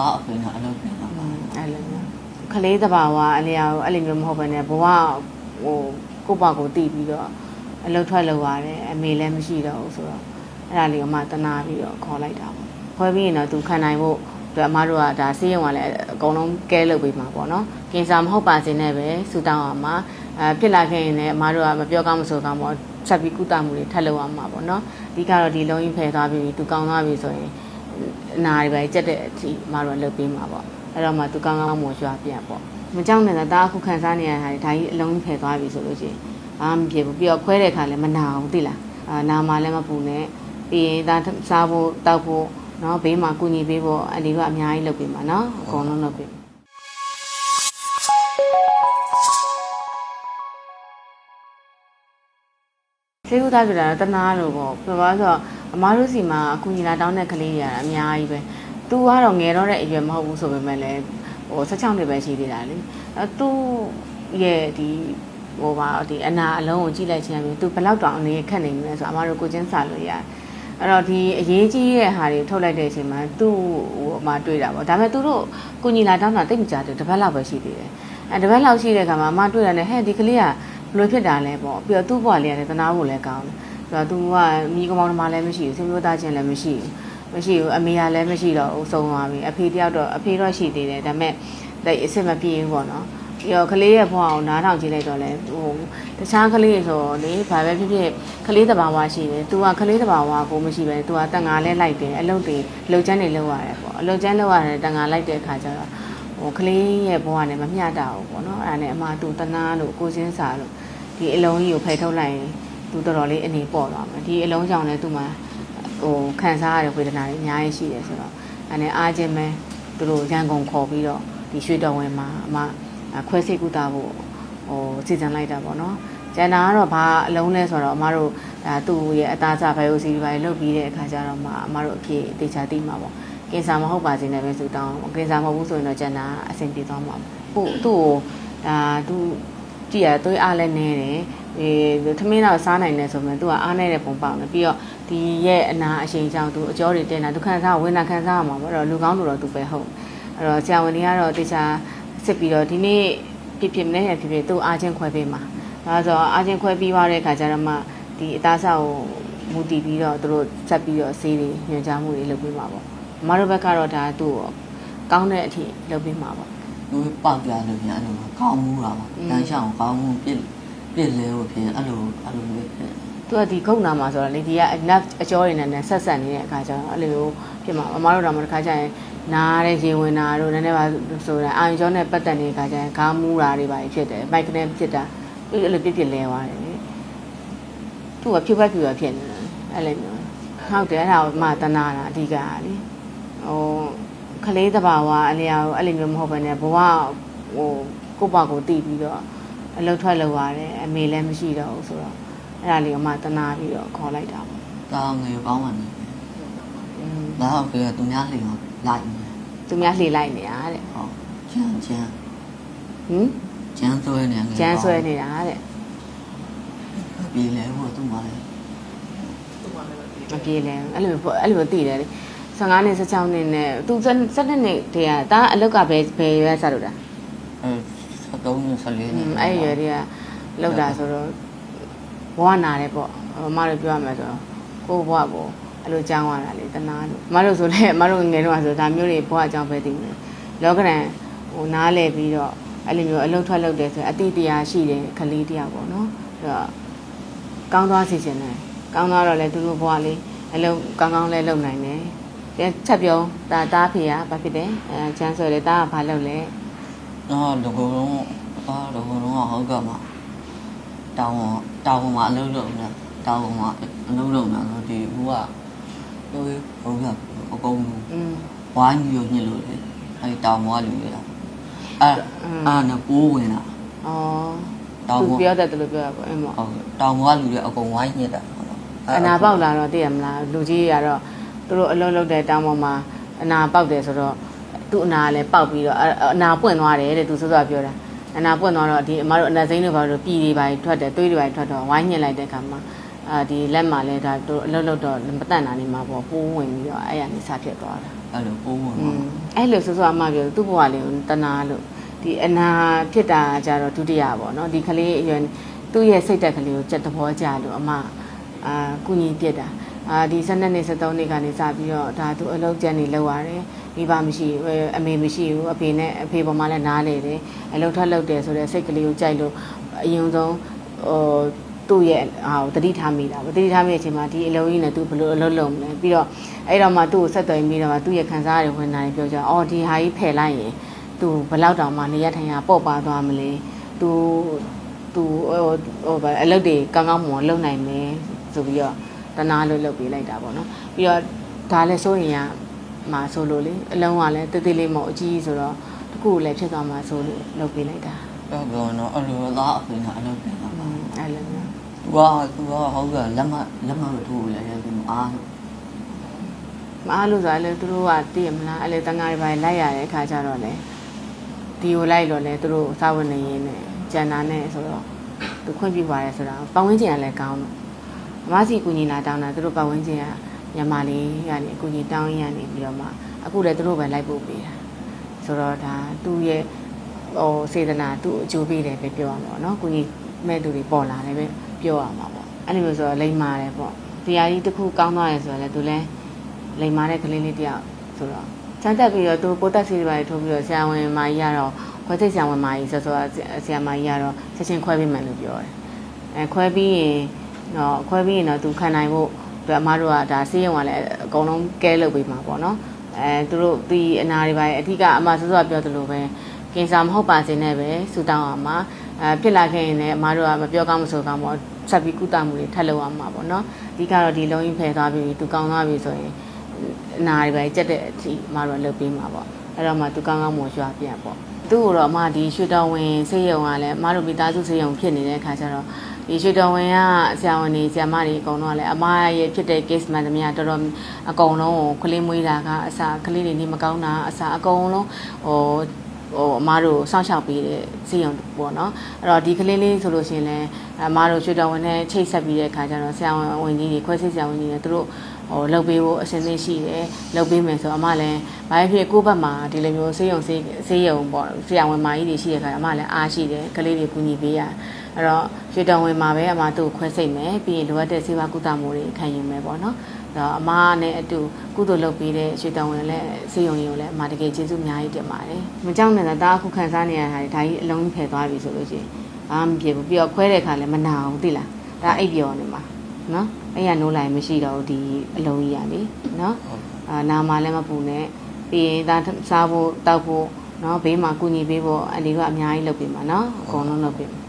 သားအဖေနဲ့အလုပ်ပြန်လာပါအဲ့လိုမျိုးခလေးတဘာဝအလျာကိုအဲ့လိုမျိုးမဟုတ်ဘဲနဲ့ဘဝဟိုကိုယ့်ဘကိုတည်ပြီးတော့အလုပ်ထွက်လုပ်ရတယ်အမေလည်းမရှိတော့ဘူးဆိုတော့အဲ့ဒါလေးကိုမှတနာပြီးတော့ခေါ်လိုက်တာပေါ့ခွဲပြီးရင်တော့သူခံနိုင်ဖို့သူအမတို့ကဒါစေးရုံကလည်းအကုန်လုံးကဲလုပ်ပေးမှာပေါ့နော်ကင်ဆာမဟုတ်ပါစေနဲ့ပဲဆူတောင်းအောင်မှာအဲဖြစ်လာခဲ့ရင်လည်းအမတို့ကမပြောကောင်းမဆိုကောင်းပေါ့ဆက်ပြီးကုသမှုတွေထပ်လုပ်အောင်မှာပေါ့နော်အဓိကတော့ဒီလုံးကြီးဖယ်သွားပြီးသူကောင်းသွားပြီဆိုရင် အနာတွေပဲကြက်တဲ့အထိမတော်လှုပ်ပေးမှာပေါ့အဲ့တော့မှသူကောင်းကောင်းမော်ရွာပြန်ပေါ့မကြောက်နဲ့တာဒါအခုခံစားနေရတာဒါကြီးအလုံးကြီးဖယ်သွားပြီဆိုလို့ရှိရင်ဘာမှမဖြစ်ဘူးပြီးတော့ခွဲတဲ့အခါလည်းမနာဘူးသိလားအာနာမလည်းမပူနဲ့ပြီးရင်ဒါစားဖို့တောက်ဖို့နော်ဘေးမှာကုညီပေးဖို့အဲ့ဒီကအများကြီးလုပ်ပေးမှာနော်အကုန်လုံးလုပ်ပေးဆေးဥသားဆိုတာတနာလို့ပေါ့ပြပါဆိုတော့ အမားတို့စီမှာအခုညီလာတောင်းတဲ့ကလေးတွေကအများကြီးပဲသူကတော့ငယ်တော့တဲ့အရွယ်မဟုတ်ဘူးဆိုပေမဲ့လည်းဟို16နှစ်ပဲရှိသေးတာလေအဲသူရဲ့ဒီဟိုပါဒီအနာအလုံးကိုကြည့်လိုက်ခြင်းအပြင်သူဘယ်လောက်တောင်အနေခက်နေမလဲဆိုတော့အမားတို့ကိုချင်းစာလို့ရတယ်အဲ့တော့ဒီအရေးကြီးတဲ့ဟာတွေထုတ်လိုက်တဲ့အချိန်မှာသူ့ဟိုအမတွေ့တာပေါ့ဒါပေမဲ့သူတို့ကိုညီလာတောင်းတာတိတ်မကြတယ်တစ်ပတ်လောက်ပဲရှိသေးတယ်အဲတစ်ပတ်လောက်ရှိတဲ့ခါမှာအမတွေ့ရတယ်ဟဲ့ဒီကလေးကဘယ်လိုဖြစ်တာလဲပေါ့ပြီးတော့သူ့ဘဝလေးကလည်းတနာဖို့လည်းကောင်းတယ်ဆို တော့သူကမိကောင်မောင်နှမလည်းမရှိဘူးဆွေမျိုးသားချင်းလည်းမရှိဘူးမရှိဘူးအမေကလည်းမရှိတော့ဘူးဆုံးသွားပြီအဖေတယောက်တော့အဖေတော့ရှိသေးတယ်ဒါပေမဲ့တိတ်အစ်စ်မပြေဘူးပေါ့နော်ပြီးတော့ကလေးရဲ့ဘဝကိုနားထောင်ကြည့်လိုက်တော့လဲဟိုတခြားကလေးဆိုတော့လေဘာပဲဖြစ်ဖြစ်ကလေးတဘာဝရှိတယ်။ तू ကကလေးတဘာဝကိုမရှိပဲ तू ကတန်ငါလဲလိုက်တယ်အလုပ်တွေလှုပ်ချမ်းတွေလုပ်ရတယ်ပေါ့အလုပ်ချမ်းလုပ်ရတယ်တန်ငါလိုက်တဲ့အခါကျတော့ဟိုကလေးရဲ့ဘဝနဲ့မမျှတာဘူးပေါ့နော်အဲ့ဒါနဲ့အမတူတနာလို့ကိုစင်းစာလို့ဒီအလုံးကြီးကိုဖယ်ထုတ်လိုက်ရင် သူတော်တော်လေးအနေပေါ့သွားမယ်ဒီအလုံးကြောင့်လည်းသူမှဟိုခံစားရတဲ့ဝေဒနာတွေအများကြီးရှိတယ်ဆိုတော့အဲနဲ့အားချင်းပဲသူတို့ရန်ကုန်ခေါ်ပြီးတော့ဒီရွှေတော်ဝင်မှာအမခွဲစိတ်ကုသဖို့ဟိုစီစဉ်လိုက်တာပေါ့နော်ကျန်တာကတော့ဘာအလုံးလဲဆိုတော့အမတို့ဒါသူ့ရဲ့အသားစားဘိုင်ယိုစီဘိုင်လုတ်ပြီးတဲ့အခါကျတော့မှအမတို့အဖြစ်တေချာသိမှာပေါ့ကင်ဆာမဟုတ်ပါစေနဲ့ပဲဆိုတောင်းကင်ဆာမဟုတ်ဘူးဆိုရင်တော့ကျန်တာအဆင်ပြေသွားမှာပေါ့သူ့သူ့ကိုဒါသူ ကြည့်ရသွေးအားလည်းနေတယ်ဒီထမင်းတော့စားနိုင်တယ်ဆိုမှသူကအားနေတဲ့ပုံပေါက်နေပြီးတော့ဒီရဲ့အနာအရှိန်ကြောင့်သူအကျော်တွေတင်တာသူခံစားဝင်တာခံစားရမှာပေါ့အဲ့တော့လူကောင်းလို့တော့သူပဲဟုတ်အဲ့တော့ဆရာဝန်တွေကတော့တေချာစစ်ပြီးတော့ဒီနေ့ဖြစ်ဖြစ်နဲ့ဖြစ်ဖြစ်သူ့အားချင်းခွဲပေးမှာဒါဆိုတော့အားချင်းခွဲပြီးသွားတဲ့အခါကျတော့မှဒီအသားဆောက်ကိုမူတည်ပြီးတော့သူတို့ဆက်ပြီးတော့ဆေးတွေညွှန်ကြားမှုတွေလုပ်ပေးမှာပေါ့အမတို့ဘက်ကတော့ဒါသူ့ကိုကောင်းတဲ့အထိလုပ်ပေးမှာပေါ့ သူပေါက်ကြလို့ပြန်အဲ့လိုကောင်းမှုတာပါတန်းရှောင်းကောင်းမှုပြစ်ပြစ်လဲလို့ဖြစ်အဲ့လိုအဲ့လိုပဲဖြစ်သူကဒီခုတ်နာမှာဆိုတော့လေဒီကအနက်အကျော်ရည်နဲ့ဆက်ဆက်နေတဲ့အခါကျတော့အဲ့လိုဖြစ်မှာအမတို့တော့မတစ်ခါကျရင်နားတဲ့ရေဝင်တာတို့နည်းနည်းပါဆိုတာအာရုံကျော်နဲ့ပတ်သက်နေတဲ့အခါကျရင်ခေါင်းမူတာတွေပါဖြစ်တယ်မိုက်ကနေဖြစ်တာအဲ့လိုပြစ်ပြစ်လဲသွားတယ်လေသူကဖြူပတ်ဖြူရဖြစ်နေတယ်အဲ့လိုမျိုးဟုတ်တယ်အဲ့ဒါမှတနာတာအဓိကကလေဟို ခလေးတဘာဝအလျာကိုအဲ့လိုမျိုးမဟုတ်ဘဲနဲ့ဘဝဟိုကိုယ့်ဘကိုတည်ပြီးတော့အလုပ်ထွက်လုပ်ရတယ်အမေလည်းမရှိတော့ဘူးဆိုတော့အဲ့ဒါလေးကမှတနာပြီးတော့ခေါ်လိုက်တာပေါ့တာငယ်ကောင်းပါနေอืมဒါဟုတ်ကဲ့သူများလျင်လိုက်နေသူများလှေလိုက်နေတာတဲ့ဟောကျန်ကျန်ဟင်ကျန်ဆွဲနေငယ်ကျန်းဆွဲနေတာတဲ့ပြေလဲဟိုသူမှလည်းမပြေလဲအဲ့လိုပေါ့အဲ့လိုတည်တယ်လေ 15နှစ်16နှစ်နဲ့သူ17နှစ်တည်းကဒါအလုတ်ကဘယ်ဘယ်ရွယ်ဆက်လို့တာအဲ73နဲ့14อืနဲ့มအဲ့ရွယ်တွေကလောက်တာဆိုတော့ဘဝနာတယ်ပေါ့အမတို့ပြောရမယ်ဆိုတော့ကိုယ့်ဘဝကိုအဲ့လိုကြောင်းရတာလေတနာလို့အမတို့ဆိုလဲအမတို့ငယ်တော့ဆိုဒါမျိုးတွေဘဝအကြောင်းပဲသိတယ်လောကရန်ဟိုနားလဲပြီးတော့အဲ့လိုမျိုးအလုတ်ထွက်လုတ်တယ်ဆိုရင်အတိတရားရှိတယ်ခလေးတရားပေါ့နော်အဲ့တော့ကောင်းသွားစီခြင်းတယ်ကောင်းသွားတော့လေသူတို့ဘဝလေးအလုံးကောင်းကောင်းလဲလုပ်နိုင်တယ်ပြန် ချက်ပြောတာတားဖေကဘာဖြစ်တယ်အဲချမ်းဆွဲလေတားကဘာလုပ်လဲတော့ဒီကုလုံးအာဒီကုလုံးကဟုတ်ကမှာတောင်းတောင်းမှာအလုံးလုံးနဲ့တောင်းမှာအလုံးလုံးနဲ့တော့ဒီဘူးကတို့ဟုတ်ကအကုန်อืมဝိုင်းပြီးညစ်လို့လေအဲတောင်းမွားလူရတာအဲအာနပိုးဝင်တာဩတောင်းသူမွားပြောတတ်တယ်လို့ပြောတာပေါ့အဲ့မှာဟုတ်တောင်းမွားလူတွေအကုန်ဝိုင်းညစ်တာအနာပေါက်လာတော့သိရမလားလူကြီးကတော့ သူတို့အလုံးလုံးတဲ့တောင်းပေါ်မှာအနာပေါက်တယ်ဆိုတော့သူ့အနာလည်းပေါက်ပြီးတော့အနာပွင့်သွားတယ်တဲ့သူစောစောပြောတာအနာပွင့်သွားတော့ဒီအမတို့အနာစိမ့်တွေဘာလို့ပြည်တွေပါထွက်တယ်သွေးတွေပါထွက်တော့ဝိုင်းညစ်လိုက်တဲ့ခါမှာအာဒီလက်မှာလည်းဒါသူအလုံးလုံးတော့မတန့်တာနေမှာပေါ့ပိုးဝင်ပြီးတော့အဲ့ရနေစဖြစ်သွားတာအဲ့လိုပိုးဝင်อืသွားมအဲ့လိုဆိုဆိုအမပြောသူ့ဘဝလေးကိုတနာလို့ဒီအနာဖြစ်တာကြတော့ဒုတိယပေါ့နော်ဒီကလေးအရွယ်သူ့ရဲ့စိတ်တက်ကလေးကိုစက်သဘောကျလို့အမအာကုညီပြစ်တာ အာဒီ12နှစ်13နှစ်ကနေစပြီးတော့ဒါသူအလုပ်ကျန်းနေလောက်ရတယ်မိဘမရှိဘူးအမေမရှိဘူးအဖေနဲ့အဖေပေါ်မှာလည်းနားလေတယ်အလုပ်ထွက်လုပ်တယ်ဆိုတော့စိတ်ကလေးကိုကြိုက်လို့အရင်ဆုံးဟိုသူ့ရဲ့ဟာကိုတတိထားမိတာဗောတတိထားမိတဲ့အချိန်မှာဒီအလုံးကြီးနဲ့သူဘယ်လိုအလုပ်လုပ်မလဲပြီးတော့အဲ့တော့မှသူ့ကိုဆက်သွယ်ပြီးတော့မှသူ့ရဲ့ခံစားရတဲ့ဝန်နာတွေပြောကြအော်ဒီဟာကြီးဖယ်လိုက်ရင်သူဘယ်လောက်တောင်မှနေရထိုင်ရပေါ့ပါသွားမလဲသူသူဟိုဟိုဘာအလုပ်တွေကောင်းကောင်းမွန်လုပ်နိုင်မယ်ဆိုပြီးတော့ တနာလို့လုပ်ပေးလိုက်တာပေါ့နော်ပြီးတော့ဒါလည်းစိုးရင်ရမှာဆိုလို့လေအလုံးကလည်းတသေးလေးမဟုတ်အကြီးဆိုတော့တခုလည်းဖြစ်သွားမှာဆိုလို့လုပ်ပေးလိုက်တာအဲ့ပြောတော့အဲ့လိုသားအဖေနဲ့အလုပ်ပြန်လာอืมအဲ့လိုမျိုးသူကသူကဟုတ်ကလက်မလက်မထိုးလဲရပြီးအားမအားလို့ဆိုရင်လည်းသူတို့ကသိရမလားအဲ့လေတန်ဃာတွေပါလိုက်ရတဲ့အခါကျတော့လေဒီကိုလိုက်လို့လေသူတို့စာဝင်နေရင်းနဲ့ကျန်တာနဲ့ဆိုတော့သူခွင့်ပြုပါတယ်ဆိုတာပတ်ဝန်းကျင်ကလည်းကောင်းတော့ အမစီကူညီလာတောင်းတာသူတို့ပတ်ဝန်းကျင်ကညမလေးကနေအကူညီတောင်းရနေပြီးတော့မှအခုလည်းသူတို့ပဲလိုက်ပို့ပေးတာဆိုတော့ဒါသူ့ရဲ့ဟိုစေတနာသူ့အကျိုးပေးတယ်ပဲပြောရမှာပေါ့နော်ကူညီမဲ့သူတွေပေါ်လာတယ်ပဲပြောရမှာပေါ့အဲ့လိုမျိုးဆိုတော့လိမ္မာတယ်ပေါ့တရားကြီးတစ်ခုကောင်းသွားရဆိုတော့လေသူလည်းလိမ်မာတဲ့ကလေးလေးတယောက်ဆိုတော့စမ်းတက်ပြီးတော့သူပိုတက်စီတွေပါထိုးပြီးတော့ဆရာဝန်မာကြီးကတော့ခွဲစိတ်ဆရာဝန်မာကြီးဆိုဆိုဆရာမကြီးကတော့ချက်ချင်းခွဲပေးမယ်လို့ပြောတယ်အဲခွဲပြီးရင် တော့ခွဲပြီးရင်တော့သူခံနိုင်ဖို့သူအမားတို့ကဒါဆေးရုံကလည်းအကုန်လုံးကဲလုပ်ပေးမှာပေါ့နော်အဲသူတို့ဒီအနာတွေပါအဓိကအမဆိုဆိုပြောသလိုပဲကင်ဆာမဟုတ်ပါစေနဲ့ပဲဆူတောင်းအောင်မှာအဲဖြစ်လာခဲ့ရင်လည်းအမားတို့ကမပြောကောင်းမဆိုကောင်းပေါ့ဆက်ပြီးကုသမှုတွေထပ်လုပ်အောင်မှာပေါ့နော်အဓိကတော့ဒီလုံးကြီးဖယ်သွားပြီးသူကောင်းသွားပြီဆိုရင်အနာတွေပဲကြက်တဲ့အထိမတို့လုပ်ပေးမှာပေါ့အဲ့တော့မှသူကောင်းကောင်းမွန်ရွာပြန်ပေါ့သူ့ကိုတော့အမဒီရွှေတော်ဝင်ဆေးရုံကလည်းအမတို့မိသားစုဆေးရုံဖြစ်နေတဲ့အခါကျတော့ ဒီရွှေတော်ဝင်ကဆရာဝန်တွေဆရာမတွေအကုန်လုံးကလည်းအမရဲ့ဖြစ်တဲ့ case မှန်သမျှတော်တော်အကုန်လုံးကိုကလေးမွေးတာကအစာကလေးတွေနေမကောင်းတာအစာအကုန်လုံးဟိုဟိုအမားတို့စောင့်ရှောက်ပေးတဲ့စီယုံပေါ့နော်အဲ့တော့ဒီကလေးလေးဆိုလို့ရှိရင်လည်းအမားတို့ရွှေတော်ဝင်နဲ့ချိတ်ဆက်ပြီးတဲ့အခါကျတော့ဆရာဝန်ဝင်ကြီးတွေခွဲစိတ်ဆရာဝန်ကြီးတွေသူတို့ဟိုလုပ်ပေးဖို့အစဉ်အသင့်ရှိတယ်လုပ်ပေးမယ်ဆိုအမလည်းဘာဖြစ်ဖြစ်ကိုယ့်ဘက်မှာဒီလိုမျိုးဆေးရုံဆေးဆေးရုံပေါ့ဆရာဝန်မာကြီးတွေရှိတဲ့ခါအမလည်းအားရှိတယ်ကလေးတွေကူညီပေးရ အဲ့တော့ရေတံဝင်မှာပဲအမသူ့ကိုခွဲစိတ်မယ်ပြီးရင်လိုအပ်တဲ့စေဝါကုသမှုတွေခံယူမယ်ပေါ့နော်အဲ့တော့အမနဲ့အတူကုသိုလ်လုပ်ပေးတဲ့ရေတံဝင်လည်းစေယုံရင်လည်းအမတကယ်ကျေးဇူးအများကြီးတင်ပါတယ်မကြောက်နဲ့တာဒါအခုခံစားနေရတာဒါကြီးအလုံးဖယ်သွားပြီဆိုလို့ရှိရင်ဘာမှမဖြစ်ဘူးပြီးတော့ခွဲတဲ့အခါလည်းမနာဘူးသိလားဒါအိပ်ပျော်နေမှာနော်အဲ့ရနိုးလိုက်မရှိတော့ဒီအလုံးကြီးရလေနော်အာနာမလည်းမပူနဲ့ပြီးရင်ဒါစားဖို့တောက်ဖို့နော်ဘေးမှာကုညီပေးဖို့အန်ဒီကအများကြီးလုပ်ပေးမှာနော်အကုန်လုံးလုပ်ပေးမှာ